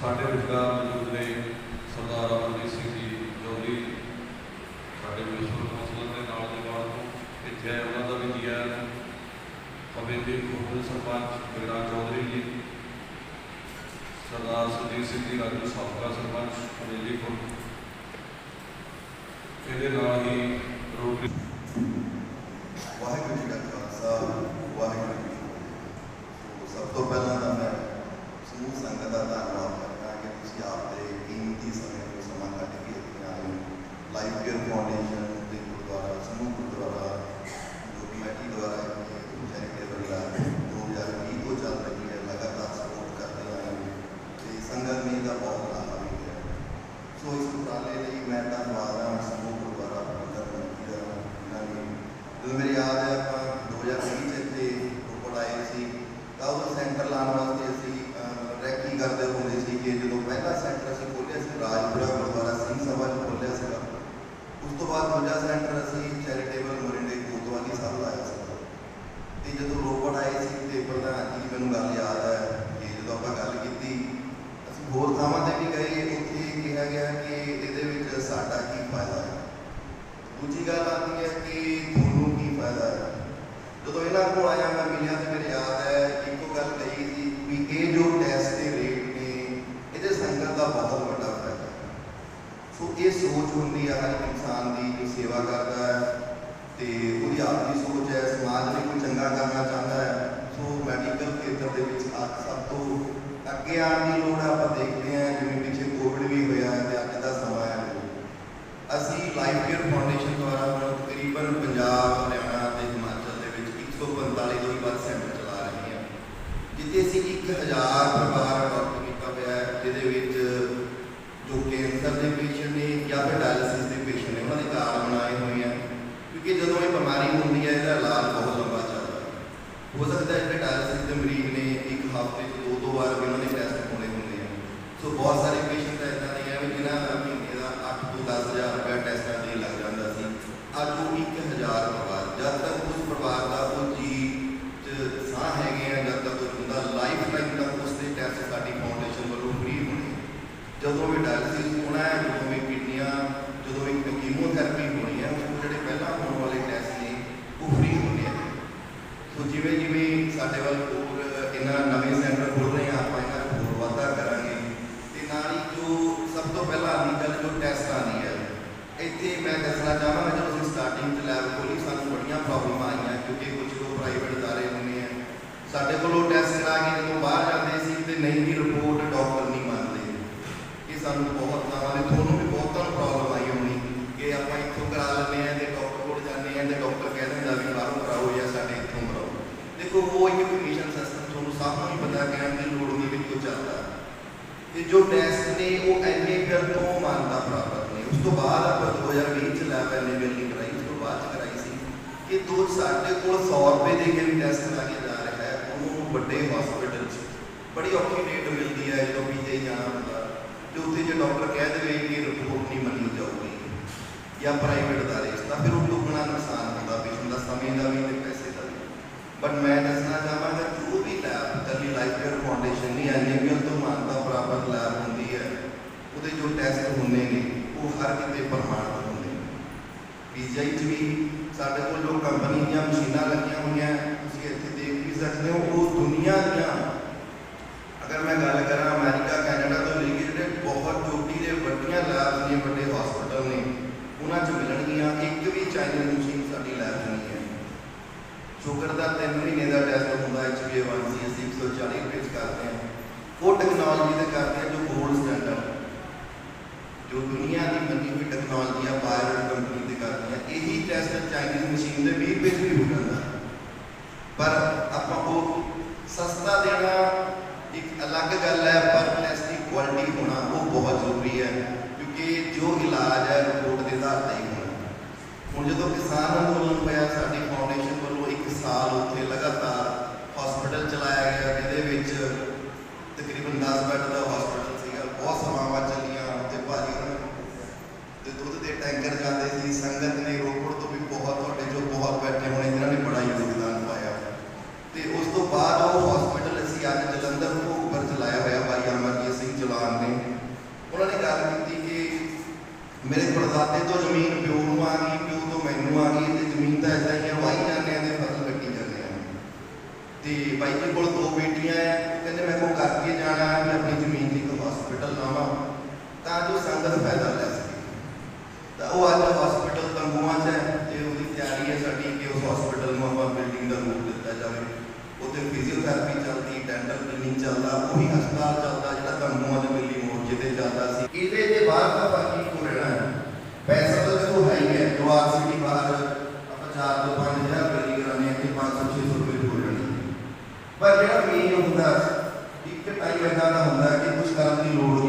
ਸਾਡੇ ਵਿਚਕਾਰ ਮੌਜੂਦ ਨੇ ਸਰਦਾਰ ਅਮਰਜੀਤ ਸਿੰਘ ਜੀ ਜੋਲੀ ਸਾਡੇ ਮਿਊਨਿਸਪਲ ਕੌਂਸਲਰ ਦੇ ਨਾਲ ਦੇ ਨਾਲ ਤੋਂ ਇੱਥੇ ਆਏ ਉਹਨਾਂ ਦਾ ਵੀ ਜੀ ਆਇਆਂ ਨੂੰ। ਹਵੇਲੀ ਸਰਪੰਚ ਬਿਰਾ ਚੌਧਰੀ ਜੀ। ਸਰਦਾਰ ਸੁਰਜੀਤ ਸਿੰਘ ਜੀ ਰਾਜੂ ਸਾਬਕਾ ਸਰਪੰਚ ਹਵੇਲੀ ਖੁਰਦ ਇਹਦੇ ਨਾਲ ਹੀ ਰੋਟਰੀ ਵਾਹਿਗੁਰੂ ਜੀ ਕਾ ਖਾਲਸਾ ਵਾਹਿਗੁਰੂ ਜੀ ਕੀ ਫਤਿਹ ਸੋ ਸਭ ਤੋਂ ਪਹਿਲਾਂ ਤਾਂ ਮੈਂ ਸਮੂਹ ਸੰਗਤ ਦਾ ਧੰਨਵਾਦ ਕਰਦਾ ਕਿ ਤੁਸੀਂ ਆਪ ਦੇ ਕੀਮਤੀ ਸਮੇਂ ਤੋਂ ਸਮਾਂ ਕੱਢ ਕੇ ਇੱਥੇ ਆਏ ਹੋ ਲਾਈਫ ਕੇਅਰ ਫਾਊਂਡੇਸ਼ਨ ਦੇ ਗੁਰਦੁਆਰਾ ਸਮੂਹ ਗੁਰਦੁਆਰਾ ਜੋ ਕਮੇਟੀ ਦੁਆਰਾ ਚੈਰੀਟੇਬਲ ਹੈ 2020 ਤੋਂ ਚੱਲ ਰਹੀ ਹੈ ਲਗਾਤਾਰ ਸਪੋਰਟ ਕਰਦੇ ਆਏ ਹੋ ਤੇ ਸੰਗਤ ਨੇ ਦਾ ਬਹੁਤ ਲਾਹਾ ਵੀ ਲਿਆ ਸੋ ਇਸ ਉਪਰਾਲੇ ਲਈ ਮੈਂ ਧੰਨਵਾਦ ਹਾਂ ਸਮੂਹ ਗੁਰਦੁਆਰਾ ਪ੍ਰਬੰਧਕ ਕਮੇਟੀ ਦਾ ਇਹਨਾਂ ਨੇ ਜਦੋਂ ਮੇਰੀ ਯਾਦ ਹੈ ਆਪਾਂ 2020 ਚ ਇੱਥੇ ਰੋਪੜ ਆਏ ਸੀ ਤਾਂ ਉਹ ਸੈਂਟਰ ਲਾਉਣ ਵਾਸਤੇ ਅਸੀਂ ਅਹ, ਰੈਕੀ ਕਰਦੇ ਹੁੰਦੇ ਸੀ ਕਿ ਜਦੋਂ ਪਹਿਲਾ ਸੈਂਟਰ ਅਸੀਂ ਖੋਲ੍ਹਿਆ ਸੀ ਰਾਜਪੁਰਾ ਗੁਰਦੁਆਰਾ ਸਿੰਘ ਸਭਾ ਚ ਖੋਲ੍ਹਿਆ ਸੀਗਾ ਉਸ ਤੋਂ ਬਾਅਦ ਦੂਜਾ ਸੈਂਟਰ ਅਸੀਂ ਚੈਰੀਟੇਬਲ ਮੋਰਿੰਡੇ ਕੋਤਵਾਲੀ ਸਾਹਿਬ ਲਾਇਆ ਸੀ ਤੇ ਜਦੋਂ ਰੋਪੜ ਆਏ ਸੀ ਤੇ ਪ੍ਰਧਾਨ ਜੀ ਮੈਨੂੰ ਗੱਲ ਯਾਦ ਹੈ ਕਿ ਜਦੋਂ ਆਪਾਂ ਗੱਲ ਕੀਤੀ ਅਸੀਂ ਹੋਰ ਥਾਵਾਂ ਤੇ ਵੀ ਗਏ ਉੱਥੇ ਕਿਹਾ ਗਿਆ ਕਿ ਇਹਦੇ ਵਿੱਚ ਸਾਡਾ ਕੀ ਫਾਇਦਾ ਹੈ ਦੂਜੀ ਗੱਲ ਆਉਂਦੀ ਹੈ ਕਿ ਤੁਹਾਨੂੰ ਕੀ ਫਾਇਦਾ ਹੈ ਜਦੋਂ ਇਹਨਾਂ ਕੋਲ ਆਇਆ, ਮੈਂ ਮਿਲਿਆ ਤੇ ਮੇਰੇ ਯਾਦ ਹੈ ਇੱਕੋ ਗੱਲ ਕਹੀ ਸੀ ਵੀ ਇਹ ਜੋ ਟੈਸਟ ਦੇ ਰੇਟ ਨੇ, ਇਹਦੇ ਸੰਗਤ ਦਾ ਬਹੁਤ ਵੱਡਾ ਫਾਇਦਾ ਸੋ ਇਹ ਸੋਚ ਹੁੰਦੀ ਹੈ ਹਰ ਇਨਸਾਨ ਦੀ ਜੋ ਸੇਵਾ ਕਰਦਾ ਹੈ ਤੇ ਉਹਦੀ ਆਪਣੀ ਸੋਚ ਹੈ, ਸਮਾਜ ਲਈ ਕੋਈ ਚੰਗਾ ਕਰਨਾ ਚਾਹੁੰਦਾ ਹੈ। ਸੋ ਮੈਡੀਕਲ ਖੇਤਰ ਦੇ ਵਿੱਚ ਅੱਜ ਸਭ ਤੋਂ ਅੱਗੇ ਆਉਣ ਦੀ ਲੋੜ ਹੈ ਜਿਵੇਂ ਪਿੱਛੇ ਕੋਵਿਡ ਵੀ ਹੋਇਆ ਹੈ ਤੇ ਅੱਜ ਦਾ ਸਮਾਂ ਹੈ ਅਸੀਂ ਲਾਈਫ ਕੇਅਰ ਫਾਊਂਡੇਸ਼ਨ ਦੁਆਰਾ ਹੁਣ ਤਕਰੀਬਨ ਪੰਜਾਬ ਹਰਿਆਣਾ ਤੇ ਹਿਮਾਚਲ ਦੇ ਵਿੱਚ 145 ਤੋਂ ਵੀ ਵੱਧ ਸੈਂਟਰ ਚਲਾ ਰਹੇ ਹਾਂ ਜਿੱਥੇ ਅਸੀਂ 1000 ਪਰਿਵਾਰ ਅਡਾਪਟ ਕੀਤਾ ਹੋਇਆ ਹੈ, ਜਿਹਦੇ ਵਿੱਚ ਜੋ ਕੈਂਸਰ ਦੇ ਪੇਸ਼ੈਂਟ ਨੇ ਜਾਂ ਫਿਰ ਡਾਇਲਿਸਿਸ ਦੇ ਪੇਸ਼ੈਂਟ ਨੇ, ਉਹਨਾਂ ਦੇ ਕਾਰਡ ਬਣਾਏ ਹੋਏ ਆ ਕਿਉਂਕਿ ਜਦੋਂ ਇਹ ਬਿਮਾਰੀ ਹੁੰਦੀ ਹੈ, ਇਹਦਾ ਇਲਾਜ ਬਹੁਤ ਲੰਬਾ ਚੱਲਦਾ ਹੋ। ਸਕਦਾ ਹੈ ਜਿਹੜੇ ਡਾਇਲਿਸਿਸ ਦੇ ਮਰੀਜ਼ ਨੇ ਇੱਕ ਹਫ਼ਤੇ 'ਚ ਦੋ ਦੋ ਵਾਰ ਵੀ ਉਹਨਾਂ ਦੇ ਟੈਸਟ ਹੋਣੇ ਹੁੰਦੇ ਆ। ਸੋ ਬਹੁਤ ਸਾਰੇ ਪੇਸ਼ੈਂਟ ਤਾਂ ਇਦਾਂ ਦੇ ਆ ਵੀ ਜਿਨ੍ਹਾਂ ਦਾ ਮਹੀਨੇ ਦਾ 8 ਤੋਂ 10000 ਰੁਪਏ ਟੈਸਟਾਂ ਦੇ ਲੱਗ ਜਾਂਦਾ ਸੀ। ਅੱਜ ਉਹ ਇੱਕ ਪਰਿਵਾਰ ਜਦ ਤੱਕ ਉਸ ਪਰਿਵਾਰ ਦਾ ਉਹ ਜੀ ਚ ਸਾਹ ਹੈਗੇ ਆ ਜਦ ਤੱਕ ਉਹ ਹੁੰਦਾ ਲਾਈਫ ਟਾਈਮ ਤੱਕ ਉਸ ਦੇ ਟੈਸਟ ਸਾਡੀ ਫਾਊਂਡੇਸ਼ਨ ਵੱਲੋਂ ਫ੍ਰੀ ਹੋਣੇ ਜਦੋਂ ਵੀ ਡਾਇਲਿਸਿਸ ਹੋਣਾ ਹੈ ਜਦੋਂ ਵੀ ਕਿਡਨੀਆਂ ਜਦੋਂ ਵੀ ਕੀਮੋਥੈਰੇਪੀ ਹੋਣੀ ਹੈ ਉਹ ਜਿਹੜੇ ਪਹਿਲਾਂ ਹੋਣ ਵਾਲੇ ਟੈਸਟ ਨੇ ਉਹ ਫ੍ਰੀ ਹੋਣੇ ਆ ਸੋ ਜਿਵੇਂ ਜਿਵੇਂ ਸਾਡੇ ਵੱਲ ਹੋਰ ਇਹਨਾਂ ਨਵੇਂ ਸੈਂਟਰ ਖੁੱਲ ਰਹੇ ਆ ਆਪਾਂ ਇਹਨਾਂ ਨੂੰ ਹੋਰ ਵਾਧਾ ਕਰਾਂਗੇ ਤੇ ਨਾਲ ਹੀ ਜੋ ਸਭ ਤੋਂ ਪਹਿਲਾਂ ਆਉਂਦੀ ਗੱਲ ਜੋ ਟੈਸਟਾਂ ਦੀ ਹੈ ਇੱਥੇ ਮੈਂ ਦੱਸਣਾ ਚਾਹਾਂਗਾ ਜਦੋਂ ਅਸੀਂ ਸਟਾਰਟਿੰਗ 'ਚ ਲੈਬ ਖੋਲੀ ਸਾਨੂੰ ਬੜੀਆਂ ਪ੍ਰੋਬਲਮਾਂ ਆਈਆਂ ਕਿਉਂਕਿ ਕੁਝ ਲੋਕ ਪ੍ਰਾਈਵੇਟ ادارے ਹੁੰਦੇ ਆ ਸਾਡੇ ਕੋਲੋਂ ਟੈਸਟ ਕਰਾ ਕੇ ਜਦੋਂ ਬਾਹਰ ਜਾਂਦੇ ਸੀ ਤੇ ਨਹੀਂ ਦੀ ਰਿਪੋਰਟ ਡਾਕਟਰ ਨਹੀਂ ਮੰਨਦੇ ਇਹ ਸਾਨੂੰ ਬਹੁਤ ਥਾਵਾਂ ਦੇ ਤੁਹਾਨੂੰ ਵੀ ਬਹੁਤਾਂ ਨੂੰ ਪ੍ਰੋਬਲਮ ਆਈ ਹੋਣੀ ਕਿ ਆਪਾਂ ਇੱਥੋਂ ਕਰਾ ਲੈਂਦੇ ਆ ਤੇ ਡਾਕਟਰ ਕੋਲ ਜਾਂਦੇ ਆ ਤੇ ਡਾਕਟਰ ਕਹਿ ਦਿੰਦਾ ਵੀ ਬਾਹਰੋਂ ਦੇਖੋ ਉਹ ਇੱਕ ਕਮਿਸ਼ਨ ਸਿਸਟਮ ਤੁਹਾਨੂੰ ਸਭ ਨੂੰ ਹੀ ਪਤਾ ਕਹਿਣ ਦੀ ਲੋੜ ਨਹੀਂ ਵੀ ਕਿਉਂ ਚੱਲਦਾ। ਤੇ ਜੋ ਟੈਸਟ ਨੇ ਉਹ ਐਨਏ ਫਿਰ ਤੋਂ ਮਾਨਤਾ ਪ੍ਰਾਪਤ ਨੇ। ਉਸ ਤੋਂ ਬਾਅਦ ਆਪਾਂ 2020 ਚ ਲੈਬ ਐਨਏ ਬਿਲ ਨਹੀਂ ਕਰਾਈ, ਉਸ ਤੋਂ ਬਾਅਦ ਚ ਕਰਾਈ ਸੀ ਕਿ ਦੋ ਸਾਡੇ ਕੋਲ 100 ਰੁਪਏ ਦੇ ਕੇ ਵੀ ਟੈਸਟ ਲਾ ਜਾ ਰਿਹਾ ਹੈ, ਉਹਨੂੰ ਵੱਡੇ ਹਸਪੀਟਲ 'ਚ। ਬੜੀ ਔਖੀ ਰੇਟ ਮਿਲਦੀ ਹੈ ਜਦੋਂ ਪੀਜੇ ਜਾਣਾ ਹੁੰਦਾ। ਤੇ ਉੱਥੇ ਜੇ ਡਾਕਟਰ ਕਹਿ ਦੇਵੇ ਕਿ ਰਿਪੋਰਟ ਨਹੀਂ ਮੰਨੀ ਜਾਊਗੀ ਜਾਂ ਪ੍ਰਾਈਵੇਟ ਅਦਾਰੇ 'ਚ ਤਾਂ ਫਿਰ ਉਹ ਦੁੱਗਣਾ ਨੁਕਸਾਨ ਹੁੰਦਾ ਪੇਸ਼ੈਂਟ ਦਾ ਸਮੇਂ ਦਾ ਵੀ ਤੇ ਪੈਸੇ ਬਟ ਮੈਂ ਦੱਸਣਾ ਚਾਹਾਂਗਾ ਜੋ ਵੀ ਲੈਬ ਕੱਲੀ ਲਾਈਫ ਕੇਅਰ ਫਾਊਂਡੇਸ਼ਨ ਨਹੀਂ ਐਨਏਬੀਐਲ ਤੋਂ ਮਾਨਤਾ ਪ੍ਰਾਪਤ ਲੈਬ ਹੁੰਦੀ ਹੈ। ਉਹਦੇ ਜੋ ਟੈਸਟ ਹੁੰਦੇ ਨੇ, ਉਹ ਹਰ ਕਿਤੇ ਪ੍ਰਮਾਣਿਤ ਹੁੰਦੇ ਨੇ। ਪੀਜੀਆਈ 'ਚ ਵੀ ਸਾਡੇ ਕੋਲ ਜੋ ਕੰਪਨੀ ਦੀਆਂ ਮਸ਼ੀਨਾਂ ਲੱਗੀਆਂ ਹੋਈਆਂ ਹੈ, ਤੁਸੀਂ ਇੱਥੇ ਦੇਖ ਵੀ ਸਕਦੇ ਹੋ ਉਹ ਦੁਨੀਆ ਦੀਆਂ ਅਗਰ ਮੈਂ ਗੱਲ ਕਰਾਂ ਅਮਰੀਕਾ ਕੈਨੇਡਾ ਤੋਂ ਲੈ ਕੇ ਜਿਹੜੇ ਬਹੁਤ ਚੋਟੀ ਦੇ ਵੱਡੀਆਂ ਲੈਬਸ ਨੇ ਵੱਡੇ ਹਸਪੀਟਲ ਨੇ ਉਹਨਾਂ 'ਚ ਮਿਲਣਗੀਆਂ ਇੱਕ ਵੀ ਚਾਈਨੀਜ਼ ਮਸ਼ੀਨ ਸਾਡੀ ਲੈਬ 'ਚ ਨਹੀਂ ਹੈ ਸ਼ੂਗਰ ਦਾ 3 ਮਹੀਨੇ ਦਾ ਟੈਸਟ ਹੁੰਦਾ HbA1c ਅਸੀਂ 140 ਰੁਪਏ 'ਚ ਕਰਦੇ ਹਾਂ। ਉਹ ਟੈਕਨੋਲੋਜੀ ਦੇ ਕਰਦੇ ਹਾਂ ਜੋ 골ਡ ਸਟੈਂਡਰਡ ਜੋ ਦੁਨੀਆ ਦੀ ਮੰਨੀ ਹੋਈ ਟੈਕਨੋਲੋਜੀ ਆ ਬਾਇਰ ਕੰਪਨੀ ਦੇ ਕਰਦੇ ਆ ਇਹੀ ਟੈਸਟ ਚਾਈਨੀਜ਼ ਮਸ਼ੀਨ ਦੇ 20 ਰੁਪਏ 'ਚ ਵੀ ਹੋ ਜਾਂਦਾ। ਪਰ ਆਪਾਂ ਉਹ ਸਸਤਾ ਦੇਣਾ ਇੱਕ ਅਲੱਗ ਗੱਲ ਹੈ, ਪਰ ਟੈਸਟ ਦੀ ਕੁਆਲਿਟੀ ਹੋਣਾ ਉਹ ਬਹੁਤ ਜ਼ਰੂਰੀ ਹੈ, ਕਿਉਂਕਿ ਜੋ ਇਲਾਜ ਹੈ ਰਿਪੋਰਟ ਦੇ ਆਧਾਰ ਤੇ ਹੀ ਹੋਣਾ। ਹੁਣ ਜਦੋਂ ਕਿਸਾਨ ਅੰਦੋਲਨ ਹੋਇਆ, ਸਾਡੀ ਫਾਊਂਡੇਸ਼ਨ ਵੱਲੋਂ ਇੱਕ ਸਾਲ ਉੱਥੇ ਲਗਾਤਾਰ ਹਸਪੀਟਲ ਚਲਾਇਆ ਗਿਆ, ਜਿਹਦੇ ਵਿੱਚ ਤਕਰੀਬਨ 10 ਬੈੱਡ ਦਾ ਹਸਪੀਟਲ ਸੀਗਾ। ਬਹੁਤ ਸਮਾਵਾਂ ਚੱਲੀਆਂ ਤੇ ਭਾਜੀ ਹੋਰਾਂ ਤੇ ਦੁੱਧ ਦੇ ਟੈਂਕਰ ਜਾਂਦੇ ਸੀ। ਸੰਗਤ ਨੇ ਰੋਪੜ ਤੋਂ ਵੀ ਬਹੁਤ ਤੁਹਾਡੇ ਜੋ ਬਹੁਤ ਬੈਠੇ ਹੋਣੇ, ਜਿਨ੍ਹਾਂ ਨੇ ਬੜਾ ਯੋਗਦਾਨ ਪਾਇਆ। ਤੇ ਉਸ ਤੋਂ ਬਾਅਦ ਉਹ ਹਸਪੀਟਲ ਅਸੀਂ ਅੱਜ ਜਲੰਧਰ ਤੋਂ ਉੱਪਰ ਚਲਾਇਆ ਹੋਇਆ ਭਾਈ ਅਮਰਜੀਤ ਸਿੰਘ ਜਲਾਨ ਨੇ। ਉਹਨਾਂ ਨੇ ਗੱਲ ਕੀਤੀ ਕਿ ਮੇਰੇ ਪੜਦਾਦੇ ਤੋਂ ਜ਼ਮੀਨ ਪਿਓ ਨੂੰ ਆ ਗਈ, ਪਿਓ ਤੋਂ ਮੈਨੂੰ ਆ ਗਈ, ਤੇ ਜ਼ਮੀਨ ਤਾਂ ਇਦਾਂ ਹੀ ਹੈ ਵਾਹੀ ਜਾਂਦੇ ਆ ਤੇ ਫਸਲ ਕੱਟੀ ਜਾਂਦੇ ਆ ਤੇ ਬਾਈ ਜੀ ਕੋਲ ਦੋ ਬੇਟੀਆਂ ਆ ਕਹਿੰਦੇ ਮੈਂ ਕੋ ਕਰਕੇ ਜਾਣਾ ਹੈ ਆਪਣੀ ਜ਼ਮੀਨ ਦੀ ਇੱਕ ਹਸਪੀਟਲ ਲਾਵਾਂ। ਤਾਂ ਜੋ ਸੰਗਤ ਫਾਇਦਾ ਲੈ ਸਕੇ। ਤਾਂ ਉਹ ਅੱਜ ਹਸਪੀਟਲ ਤੰਗੂਆਂ 'ਚ ਹੈ ਤੇ ਉਹਦੀ ਤਿਆਰੀ ਹੈ ਸਾਡੀ ਕਿ ਉਸ ਹਸਪੀਟਲ ਨੂੰ ਆਪਾਂ ਬਿਲਡਿੰਗ ਦਾ ਰੂਪ ਦਿੱਤਾ ਜਾਵੇ। ਉੱਥੇ ਫਿਜ਼ੀਓਥੈਰੇਪੀ ਚੱਲਦੀ ਡੈਂਟਲ ਕਲੀਨਿਕ ਚੱਲਦਾ, ਉਹੀ ਹਸਪਤਾਲ ਚੱਲਦਾ ਜਿਹੜਾ ਤੰਗੂਆਂ ਦੇ ਮਿਲੀ ਮੋਰਚੇ ਤੇ ਚੱਲਦਾ ਸੀ ਇਹਦੇ ਦੇ ਬਾਹਰ ਦਾ ਬਾਕੀ ਕੋ ਰਹਿਣਾ ਹੈ ਪੈਸਾ ਤਾਂ ਦੇਖੋ ਹੈ ਹੀ ਹੈ ਜੋ ਆਰਸੀਟੀ ਬਾਹਰ ਆਪਾਂ 4 ਤੋਂ 5000 ਰੁਪਏ ਦੀ ਕਰਾਣੇ ਤੇ 500 600 ਰੁਪਏ ਹੋ ਜਾਣੀ ਪਰ ਜਿਹੜਾ ਮੇਨ ਹੁੰਦਾ ਇੱਕ ਟਾਈਮ ਇਦਾਂ ਦਾ ਹੁੰਦਾ ਕਿ ਕੁਝ ਕਰਨ ਦੀ ਲੋੜ ਨਹੀਂ।